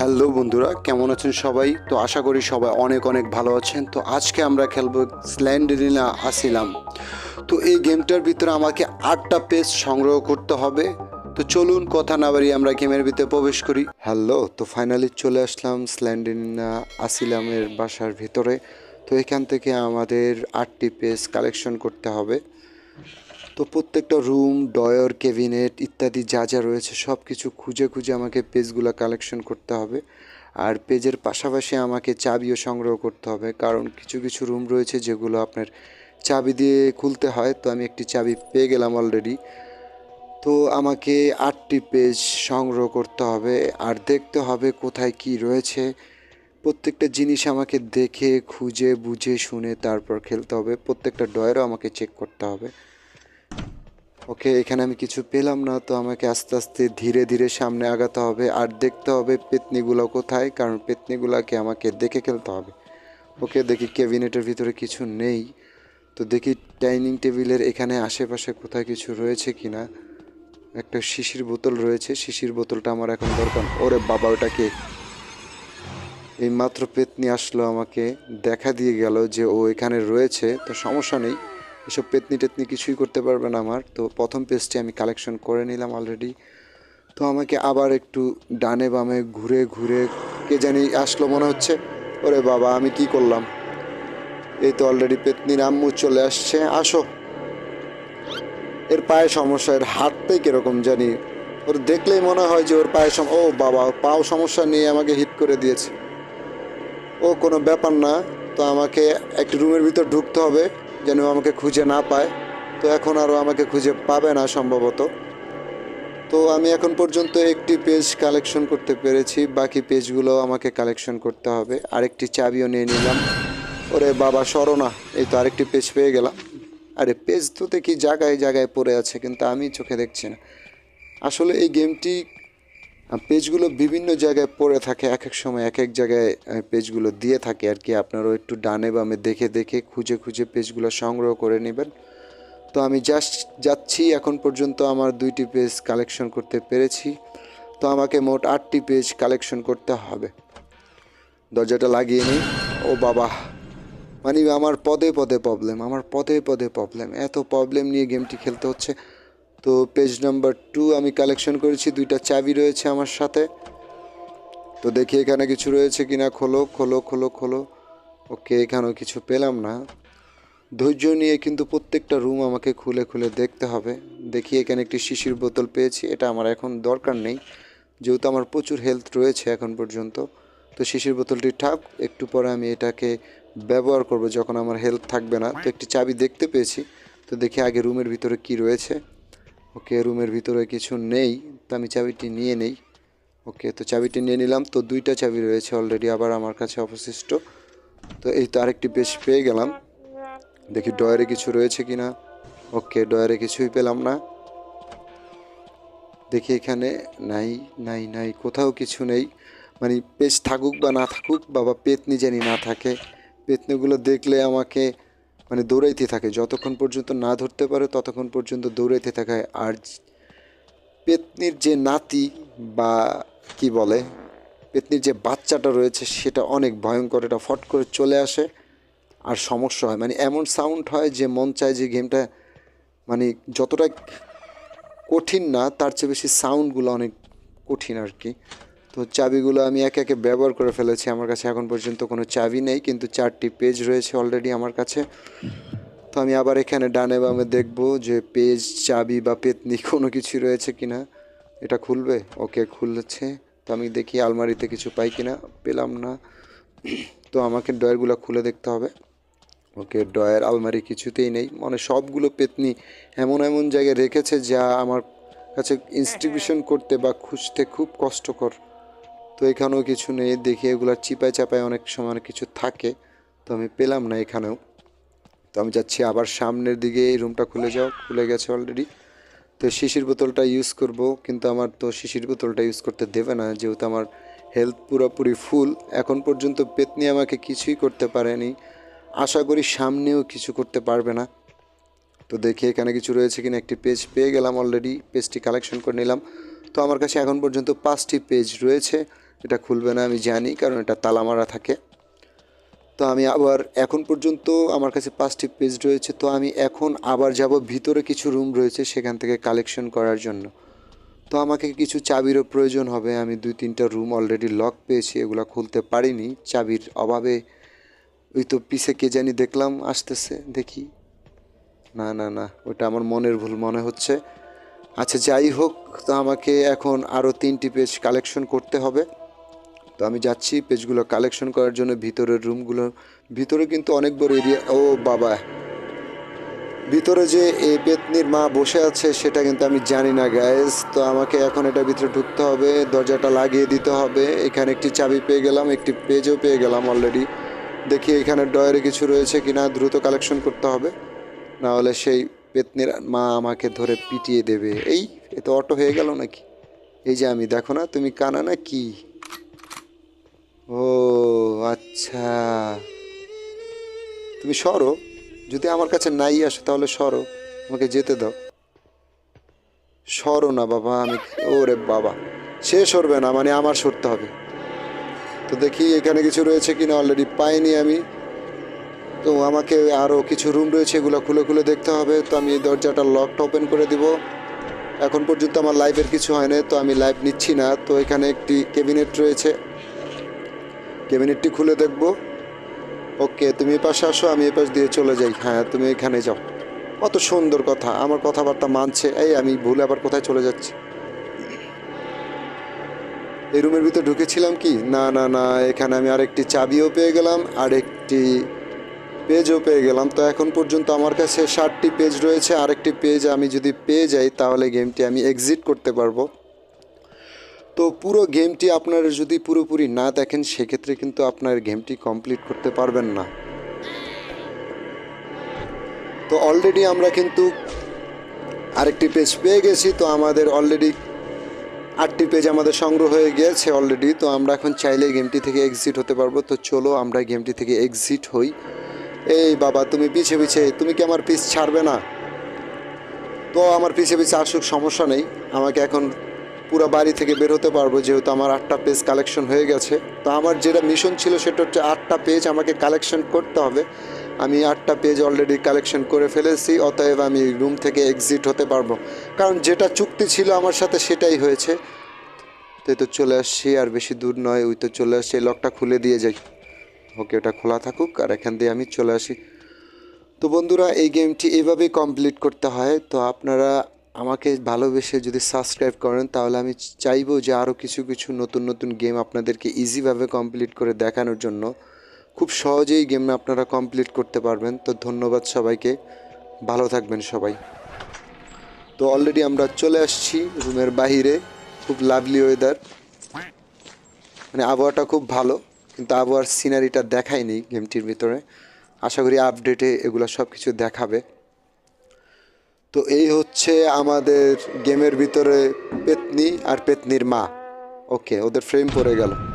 Hello বন্ধুরা, কেমন আছেন সবাই? তো আশা করি সবাই অনেক অনেক ভালো আছেন। তো আজকে আমরা খেলব স্ল্যান্ডেরিনা আসিলাম। তো এই গেমটার ভিতরে আমাকে আটটা পেজ সংগ্রহ করতে হবে। তো চলুন, কথা না বাড়িয়ে আমরা গেমের ভিতরে প্রবেশ করি। হ্যালো, তো ফাইনালি চলে আসলাম স্ল্যান্ডেরিনা আসিলামের বাসার ভিতরে। তো এখান থেকে আমাদের আটটি পেজ কালেকশন করতে হবে। তো প্রত্যেকটা রুম ডয়র ক্যাবিনেট ইত্যাদি যা যা রয়েছে সব কিছু খুঁজে খুঁজে আমাকে পেজগুলো কালেকশন করতে হবে। আর পেজের পাশাপাশি আমাকে চাবিও সংগ্রহ করতে হবে। কারণ কিছু কিছু রুম রয়েছে যেগুলো আপনার চাবি দিয়ে খুলতে হয়। তো আমি একটি চাবি পেয়ে গেলাম অলরেডি তো আমাকে আটটি পেজ সংগ্রহ করতে হবে। আর দেখতে হবে কোথায় কি রয়েছে। প্রত্যেকটা জিনিস আমাকে দেখে, খুঁজে, বুঝে, শুনে তারপর খেলতে হবে। প্রত্যেকটা ডয়ারও আমাকে চেক করতে হবে। ওকে, এখানে আমি কিছু পেলাম না, তো আমাকে আস্তে আস্তে ধীরে ধীরে সামনে আগাতে হবে আর দেখতে হবে পেতনিগুলো কোথায়, কারণ পেতনিগুলোকে আমাকে দেখে খেলতে হবে। ওকে, দেখি ক্যাবিনেটের ভিতরে কিছু নেই, তো দেখি ডাইনিং টেবিলের এখানে আশেপাশে কোথায় কিছু রয়েছে কি না একটা শিশির বোতল রয়েছে, শিশির বোতলটা আমার এখন দরকার। ওরে বাবা, ওটাকে। এই মাত্র পেতনি আসলো আমাকে, দেখা দিয়ে গেল যে ও এখানে রয়েছে, তো সমস্যা নেই। এসব পেতনি টেতনি কিছুই করতে পারবে না আমার। তো প্রথম পেজটি আমি কালেকশন করে নিলাম অলরেডি তো আমাকে আবার একটু ডানে বামে ঘুরে ঘুরে কে জানি আসলো মনে হচ্ছে। ওরে বাবা, আমি কি করলাম? এই তো অলরেডি পেতনির আম্মু চলে আসছে। আসো। এর পায়ে সমস্যা, এর হাতটাই কীরকম জানি। ওর দেখলেই মনে হয় যে ওর পায়ে সম, ও বাবা পাও সমস্যা নিয়ে আমাকে হিট করে দিয়েছে। ও কোনো ব্যাপার না। তো আমাকে একটি রুমের ভিতর ঢুকতে হবে। যেন আমাকে খুঁজে না পায়। তো এখন আরও আমাকে খুঁজে পাবে না সম্ভবত। তো আমি এখন পর্যন্ত একটি পেজ কালেকশন করতে পেরেছি। বাকি পেজগুলো আমাকে কালেকশন করতে হবে। আরেকটি চাবিও নিয়ে নিলাম। ওরে বাবা, সরো না। এই তো আরেকটি পেজ পেয়ে গেলাম। আরে পেজ তো দেখি জায়গায় জায়গায় পড়ে আছে, কিন্তু আমি চোখে দেখছি না। আসলে এই গেমটি পেজগুলো বিভিন্ন জায়গায় পড়ে থাকে, এক এক সময় এক এক জায়গায় পেজগুলো দিয়ে থাকে আর কি। আপনারাও একটু ডানে বামে দেখে দেখে খুঁজে খুঁজে পেজগুলো সংগ্রহ করে নেবেন। তো আমি জাস্ট যাচ্ছি, এখন পর্যন্ত আমার দুইটি পেজ কালেকশন করতে পেরেছি। তো আমাকে মোট আটটি পেজ কালেকশন করতে হবে। দরজাটা লাগিয়ে নিই। ও বাবা মানে আমার পদে পদে প্রবলেম আমার পদে পদে প্রবলেম এত প্রবলেম নিয়ে গেমটি খেলতে হচ্ছে। তো পেজ নাম্বার টু আমি কালেকশন করেছি, দুইটা চাবি রয়েছে আমার সাথে। তো দেখি এখানে কিছু রয়েছে কিনা, খোলো খোলো খোলো খোলো। ওকে এখানেও কিছু পেলাম না। ধৈর্য নিয়ে কিন্তু প্রত্যেকটা রুম আমাকে খুলে খুলে দেখতে হবে। দেখি এখানে একটি শিশির বোতল পেয়েছি, এটা আমার এখন দরকার নেই। যেহেতু আমার প্রচুর হেলথ রয়েছে এখন পর্যন্ত। তো শিশির বোতলটি ঠাক একটু পরে আমি এটাকে ব্যবহার করব যখন আমার হেলথ থাকবে না। তো একটি চাবি দেখতে পেয়েছি। তো দেখি আগে রুমের ভিতরে কি রয়েছে। ওকে রুমের ভিতরে কিছু নেই, তো আমি চাবিটি নিয়ে নেই। ওকে, তো চাবিটি নিয়ে নিলাম, তো দুইটা চাবি রয়েছে অলরেডি আবার আমার কাছে অবশিষ্ট। তো এই তো আরেকটি বেশ পেয়ে গেলাম। দেখি ডয়ারে কিছু রয়েছে কি না ওকে ডয়ারে কিছুই পেলাম না। দেখি এখানে নাই নাই নাই, কোথাও কিছু নেই। মানে পেজ থাকুক বা না থাকুক, বাবা, পেতনি জানি না থাকে। পেতনিগুলো দেখলে আমাকে মানে দৌড়াইতে থাকে। যতক্ষণ পর্যন্ত না ধরতে পারে, ততক্ষণ পর্যন্ত দৌড়াইতে থাকে। আর পেতনির যে নাতি বা কি বলে, পেতনির যে বাচ্চাটা রয়েছে, সেটা অনেক ভয়ঙ্কর। এটা ফট করে চলে আসে আর সমস্যা হয়। মানে এমন সাউন্ড হয় যে মন চায় যে গেমটা মানে যতটা কঠিন না, তার চেয়ে বেশি সাউন্ডগুলো অনেক কঠিন আর কি। তো চাবিগুলো আমি একে একে ব্যবহার করে ফেলেছি। আমার কাছে এখন পর্যন্ত কোনো চাবি নেই কিন্তু চারটি পেজ রয়েছে অলরেডি আমার কাছে। তো আমি আবার এখানে ডানে বামে দেখব যে পেজ চাবি বা পেতনি কোনো কিছু রয়েছে কিনা। এটা খুলবে? ওকে খুলছে। তো আমি দেখি আলমারিতে কিছু পাই কিনা। পেলাম না। তো আমাকে ডয়ারগুলো খুলে দেখতে হবে। ওকে ডয়ার আলমারি কিছুতেই নেই। মানে সবগুলো পেতনি এমন এমন জায়গায় রেখেছে যা আমার কাছে ইনস্টিটিউশন করতে বা খুঁজতে খুব কষ্টকর। তো এখানেও কিছু নেই। দেখি এগুলো চিপায় চাপায় অনেক সময় অনেক কিছু থাকে। তো আমি পেলাম না এখানেও। তো আমি যাচ্ছি আবার সামনের দিকে, এই রুমটা খুলে যাও, খুলে গেছে অলরেডি তো শিশির বোতলটা ইউজ করব, কিন্তু আমার তো শিশির বোতলটা ইউজ করতে দেবে না, যেহেতু আমার হেলথ পুরোপুরি ফুল এখন পর্যন্ত পেতনি আমাকে কিছুই করতে পারেনি। আশা করি সামনেও কিছু করতে পারবে না। তো দেখি এখানে কিছু রয়েছে কিনা। একটি পেজ পেয়ে গেলাম অলরেডি পেজটি কালেকশন করে নিলাম। তো আমার কাছে এখন পর্যন্ত পাঁচটি পেজ রয়েছে। এটা খুলবে না, আমি জানি, কারণ এটা তালা মারা থাকে। তো আমি আবার এখন পর্যন্ত আমার কাছে পাঁচটি পেজ রয়েছে, তো আমি এখন আবার যাব, ভিতরে কিছু রুম রয়েছে সেখান থেকে কালেকশন করার জন্য। তো আমাকে কিছু চাবিরও প্রয়োজন হবে, আমি দুই তিনটা রুম অলরেডি লক পেয়েছি, এগুলো খুলতে পারিনি। চাবির অভাবে ওই তো পিছে কে জানি দেখলাম, আসতেছে, দেখি। না না না, ওটা আমার মনের ভুল মনে হচ্ছে। আচ্ছা যাই হোক, তো আমাকে এখন আরও তিনটি পেজ কালেকশন করতে হবে। তো আমি যাচ্ছি পেজগুলো কালেকশন করার জন্য। ভিতরের রুমগুলো ভিতরে কিন্তু অনেক বড় এরিয়া ও বাবা। ভিতরে যে এই পেতনির মা বসে আছে, সেটা কিন্তু আমি জানি না গ্যাস তো আমাকে এখন এটার ভিতরে ঢুকতে হবে। দরজাটা লাগিয়ে দিতে হবে। এখানে একটি চাবি পেয়ে গেলাম, একটি পেজও পেয়ে গেলাম অলরেডি দেখি এখানে ডয়ারে কিছু রয়েছে কিনা, দ্রুত কালেকশন করতে হবে। না হলে সেই পেতনির মা আমাকে ধরে পিটিয়ে দেবে। এই, এ তো অটো হয়ে গেল নাকি? এই যে আমি, দেখো না, তুমি কানা না কি? ও আচ্ছা। তুমি সরো। যদি আমার কাছে নাই আসো, তাহলে সরো। আমাকে যেতে দাও। সরো না বাবা, আমি ওরে বাবা। সে সরবে না মানে আমার সরতে হবে। তো দেখি, এখানে কিছু রয়েছে কিনা অলরেডি পাইনি আমি। তো আমাকে আরও কিছু রুম রয়েছে, এগুলো খুলে খুলে দেখতে হবে। তো আমি এই দরজাটা লকটা ওপেন করে দিব। এখন পর্যন্ত আমার লাইভের কিছু হয় না তো আমি লাইভ নিচ্ছি না। তো এখানে একটি ক্যাবিনেট রয়েছে। ক্যাবিনেটটি খুলে দেখব। ওকে, তুমি এই পাশে আসো, আমি এই পাশ দিয়ে চলে যাই। হ্যাঁ তুমি এখানে যাও। কত সুন্দর কথা, আমার কথাবার্তা মানছে। এই, আমি ভুলে আবার কোথায় চলে যাচ্ছি। এই রুমের ভিতর ঢুকেছিলাম কি? না না না, এখানে আমি আরেকটি চাবিও পেয়ে গেলাম আর একটি পেজও পেয়ে গেলাম। তো এখন পর্যন্ত আমার কাছে ষাটটি পেজ রয়েছে, আরেকটি পেজ আমি যদি পেয়ে যাই, তাহলে গেমটি আমি এক্সিট করতে পারব। তো পুরো গেমটি আপনারা যদি পুরোপুরি না দেখেন, সেক্ষেত্রে কিন্তু আপনার গেমটি কমপ্লিট করতে পারবেন না। তো অলরেডি আমরা কিন্তু আরেকটি পেজ পেয়ে গেছি, তো আমাদের অলরেডি আটটি পেজ আমাদের সংগ্রহ হয়ে গিয়েছে অলরেডি তো আমরা এখন চাইলে গেমটি থেকে এক্সিট হতে পারব। তো চলো আমরা গেমটি থেকে এক্সিট হই। এই বাবা, তুমি পিছে পিছে, তুমি কি আমার পিস ছাড়বে না? তো আমার পিছে পিছে আসুক, সমস্যা নেই। আমাকে এখন পুরো বাড়ি থেকে বের হতে পারব, যেহেতু আমার আটটা পেজ কালেকশন হয়ে গেছে। তো আমার যেটা মিশন ছিল সেটা হচ্ছে আটটা পেজ আমাকে কালেকশন করতে হবে। আমি আটটা পেজ অলরেডি কালেকশন করে ফেলেছি, অতএব আমি রুম থেকে এক্সিট হতে পারব। কারণ যেটা চুক্তি ছিল আমার সাথে সেটাই হয়েছে। তো তো চলে আসছি, আর বেশি দূর নয়, ওই তো চলে আসছি লকটা খুলে দিয়ে যাই। ওকে, ওটা খোলা থাকুক, আর এখান দিয়ে আমি চলে আসি। তো বন্ধুরা, এই গেমটি এভাবেই কমপ্লিট করতে হয়। তো আপনারা আমাকে ভালোবেসে যদি সাবস্ক্রাইব করেন, তাহলে আমি চাইব যে আরও কিছু কিছু নতুন নতুন গেম আপনাদেরকে ইজিভাবে কমপ্লিট করে দেখানোর জন্য। খুব সহজেই গেম আপনারা কমপ্লিট করতে পারবেন। তো ধন্যবাদ সবাইকে। ভালো থাকবেন সবাই। তো অলরেডি আমরা চলে আসছি রুমের বাইরে খুব লাভলি ওয়েদার মানে আবহাওয়াটা খুব ভালো, কিন্তু আবহাওয়ার সিনারিটা দেখায়নি গেমটির ভিতরে। আশা করি আপডেটে এগুলো সব কিছু দেখাবে। তো এই হচ্ছে আমাদের গেমের ভিতরে পেতনি আর পেতনির মা। ওকে, ওদের ফ্রেম পড়ে গেল।